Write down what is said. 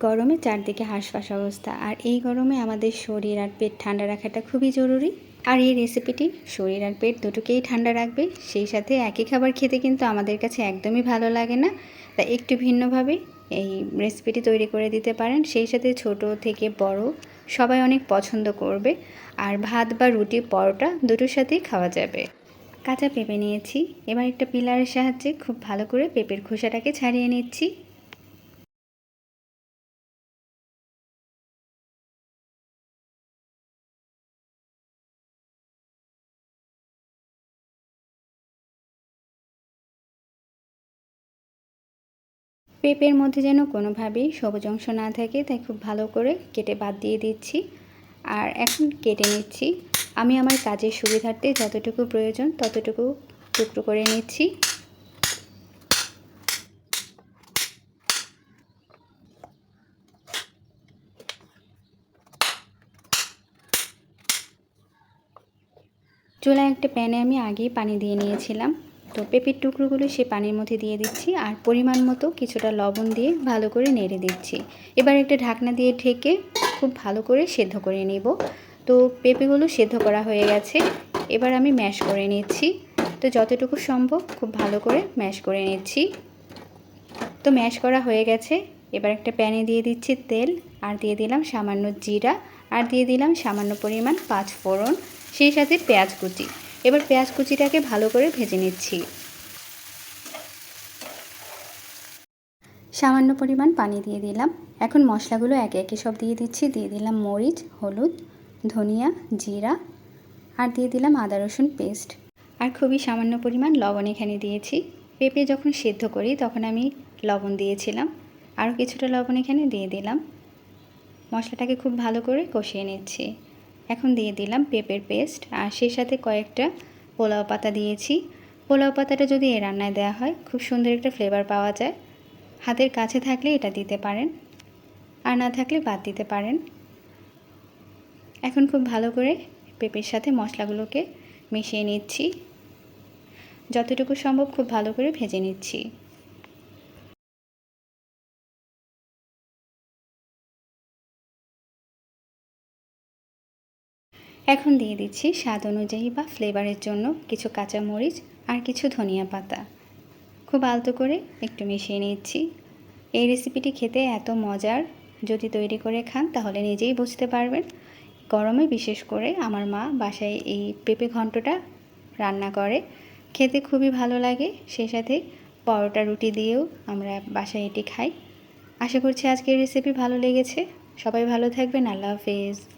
গরমে চারদিকে হাঁসফাঁস অবস্থা। আর এই গরমে আমাদের শরীর আর পেট ঠান্ডা রাখাটা খুবই জরুরি। আর এই রেসিপিটি শরীর আর পেট দুটোকেই ঠান্ডা রাখবে। সেই সাথে একই খাবার খেতে কিন্তু আমাদের কাছে একদমই ভালো লাগে না। তা একটু ভিন্নভাবে এই রেসিপিটি তৈরি করে দিতে পারেন। সেই সাথে ছোট থেকে বড় সবাই অনেক পছন্দ করবে। আর ভাত বা রুটি পরোটা দুটোর সাথেই খাওয়া যাবে। কাঁচা পেঁপে নিয়েছি। এবার একটা পিলারের সাহায্যে খুব ভালো করে পেঁপের খোসাটাকে ছাড়িয়ে নিচ্ছি। পেঁপের মধ্যে যেন কোনোভাবেই সবুজ অংশ না থাকে, তাই খুব ভালো করে কেটে বাদ দিয়ে দিচ্ছি। আর এখন কেটে নিচ্ছি। আমি আমার কাজের সুবিধার্থে যতটুকু প্রয়োজন ততটুকু টুকরো করে নিচ্ছি। চুলায় একটা প্যানে আমি আগেই পানি দিয়ে নিয়েছিলাম। তো পেঁপের টুকরোগুলো সে পানির মধ্যে দিয়ে দিচ্ছি আর পরিমাণ মতো কিছুটা লবণ দিয়ে ভালো করে নেড়ে দিচ্ছি। এবার একটা ঢাকনা দিয়ে ঢেকে খুব ভালো করে সেদ্ধ করে নেব। তো পেঁপেগুলো সেদ্ধ করা হয়ে গেছে। এবার আমি ম্যাশ করে নিচ্ছি। তো যতটুকু সম্ভব খুব ভালো করে ম্যাশ করে নিচ্ছি। তো ম্যাশ করা হয়ে গেছে। এবার একটা প্যানে দিয়ে দিচ্ছি তেল আর দিয়ে দিলাম সামান্য জিরা আর দিয়ে দিলাম সামান্য পরিমাণ পাঁচ ফোড়ন সেই সাথে পেঁয়াজ কুচি। এবার পেঁয়াজ কুচিটাকে ভালো করে ভেজে নিচ্ছি। সামান্য পরিমাণ পানি দিয়ে দিলাম। এখন মশলাগুলো একে একে সব দিয়ে দিচ্ছি। দিয়ে দিলাম মরিচ, হলুদ, ধনিয়া, জিরা আর দিয়ে দিলাম আদা, রসুন পেস্ট। আর খুবই সামান্য পরিমাণ লবণ এখানে দিয়েছি। পেঁপে যখন সেদ্ধ করি তখন আমি লবণ দিয়েছিলাম। আরও কিছুটা লবণ এখানে দিয়ে দিলাম। মশলাটাকে খুব ভালো করে কষিয়ে নিচ্ছি। এখন দিয়ে দিলাম পেঁপের পেস্ট আর সেই সাথে কয়েকটা পোলাও পাতা দিয়েছি। পোলাও পাতাটা যদি এ রান্নায় দেওয়া হয়, খুব সুন্দর একটা ফ্লেভার পাওয়া যায়। হাতের কাছে থাকলে এটা দিতে পারেন, আর না থাকলে বাদ দিতে পারেন। এখন খুব ভালো করে পেঁপের সাথে মশলাগুলোকে মিশিয়ে নিচ্ছি। যতটুকু সম্ভব খুব ভালো করে ভেজে নিচ্ছি। এখন দিয়ে দিচ্ছি স্বাদ অনুযায়ী বা ফ্লেভারের জন্য কিছু কাঁচা মরিচ আর কিছু ধনিয়া পাতা। খুব আলতো করে একটু মিশিয়ে নিচ্ছি। এই রেসিপিটি খেতে এত মজার। যদি তৈরি করে খান, তাহলে নিজেই বুঝতে পারবেন। গরমে বিশেষ করে আমার মা বাসায় এই পেঁপে ঘন্টটা রান্না করে। খেতে খুবই ভালো লাগে। সেই সাথে পরোটা রুটি দিয়েও আমরা বাসায় এটি খাই। আশা করছি আজকের রেসিপি ভালো লেগেছে। সবাই ভালো থাকবেন। আল্লাহ হাফেজ।